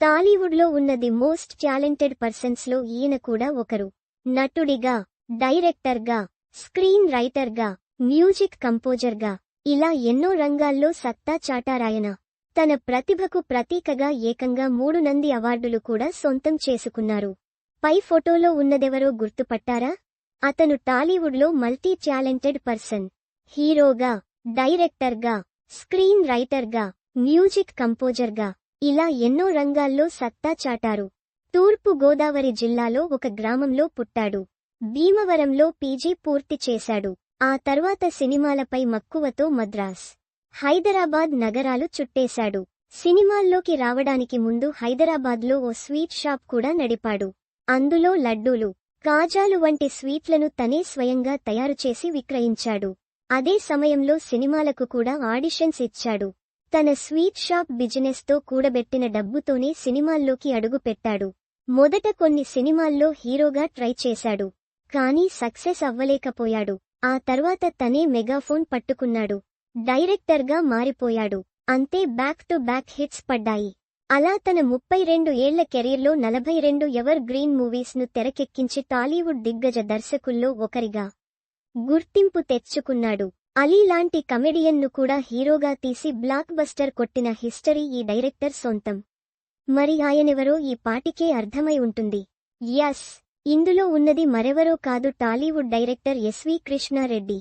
టాలీవుడ్లో ఉన్న the most talented పర్సన్స్లో ఈయన కూడా ఒకరు. నటుడిగా డైరెక్టర్గా స్క్రీన్ రైటర్గా మ్యూజిక్ కంపోజర్గా ఇలా ఎన్నో రంగాల్లో సత్తా చాటారాయన. తన ప్రతిభకు ప్రతీకగా ఏకంగా మూడు నంది అవార్డులు కూడా సొంతం చేసుకున్నారు. పై ఫోటోలో ఉన్నదెవరో గుర్తుపట్టారా? అతను టాలీవుడ్లో మల్టీ టాలెంటెడ్ పర్సన్. హీరోగా డైరెక్టర్గా స్క్రీన్ రైటర్గా మ్యూజిక్ కంపోజర్గా ఇలా ఎన్నో రంగాల్లో సత్తా చాటారు. తూర్పు గోదావరి జిల్లాలో ఒక గ్రామంలో పుట్టాడు. భీమవరంలో పీజీ పూర్తి చేశాడు. ఆ తర్వాత సినిమాలపై మక్కువతో మద్రాస్ హైదరాబాద్ నగరాలు చుట్టేశాడు. సినిమాల్లోకి రావడానికి ముందు హైదరాబాద్లో ఓ స్వీట్ షాప్ కూడా నడిపాడు. అందులో లడ్డూలు కాజాలు వంటి స్వీట్లను తనే స్వయంగా తయారుచేసి విక్రయించాడు. అదే సమయంలో సినిమాలకు కూడా ఆడిషన్స్ ఇచ్చాడు. తన స్వీట్ షాప్ బిజినెస్తో కూడబెట్టిన డబ్బుతోనే సినిమాల్లోకి అడుగుపెట్టాడు మొదట కొన్ని సినిమాల్లో హీరోగా ట్రై చేశాడు. కానీ సక్సెస్ అవ్వలేకపోయాడు. ఆ తర్వాత తనే మెగాఫోన్ పట్టుకున్నాడు. డైరెక్టర్గా మారిపోయాడు. అంతే బ్యాక్ టు బ్యాక్ హిట్స్ పడ్డాయి. అలా తన ముప్పై రెండు ఏళ్ళ కెరీర్లో నలభై రెండు ఎవర్ గ్రీన్ మూవీస్ను తెరకెక్కించి టాలీవుడ్ దిగ్గజ దర్శకుల్లో ఒకరిగా గుర్తింపు తెచ్చుకున్నాడు. అలీ లాంటి కమెడియన్ను కూడా హీరోగా తీసి బ్లాక్ బస్టర్ కొట్టిన హిస్టరీ ఈ డైరెక్టర్ సొంతం. మరి ఆయనెవరో ఈ పాటికే అర్థమై ఉంటుంది. యస్ ఇందులో ఉన్నది మరెవరో కాదు టాలీవుడ్ డైరెక్టర్ ఎస్వి కృష్ణారెడ్డి.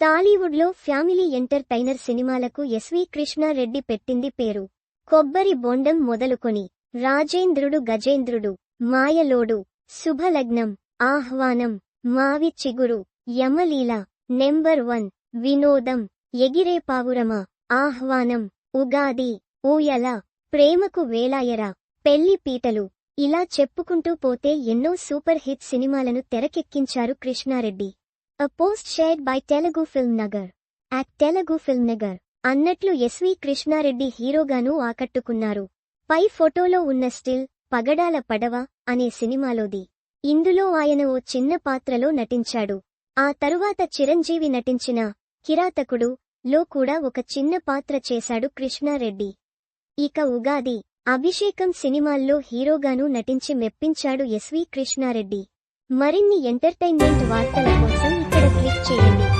టాలీవుడ్లో ఫ్యామిలీ ఎంటర్టైనర్ సినిమాలకు ఎస్వి కృష్ణారెడ్డి పెట్టింది పేరు. కొబ్బరి బొండం మొదలుకొని రాజేంద్రుడు గజేంద్రుడు మాయలోడు శుభలగ్నం ఆహ్వానం మావి చిగురు యమలీల నెంబర్ వన్. వినోదం ఎగిరే పావురమా ఆహ్వానం ఉగాది ఊయల ప్రేమకు వేలాయరా పెళ్ళి పీటలు ఇలా చెప్పుకుంటూ పోతే ఎన్నో సూపర్ హిట్ సినిమాలను తెరకెక్కించారు Krishna Reddy. A post shared by Telugu film Nagar at Telugu film Nagar అన్నట్లు ఎస్వి కృష్ణారెడ్డి హీరోగానూ ఆకట్టుకున్నారు. పై ఫోటోలో ఉన్న స్టిల్ పగడాల పడవ అనే సినిమాలోది. ఇందులో ఆయన ఓ చిన్న పాత్రలో నటించాడు. ఆ తరువాత చిరంజీవి నటించిన కిరాతకుడు లో కూడా ఒక చిన్న పాత్ర చేశాడు కృష్ణారెడ్డి. ఇక ఉగాది అభిషేకం సినిమాల్లో హీరోగానూ నటించి మెప్పించాడు ఎస్వి కృష్ణారెడ్డి. మరిన్ని ఎంటర్టైన్మెంట్ వార్తల కోసం ఇక్కడ క్లిక్ చేయండి.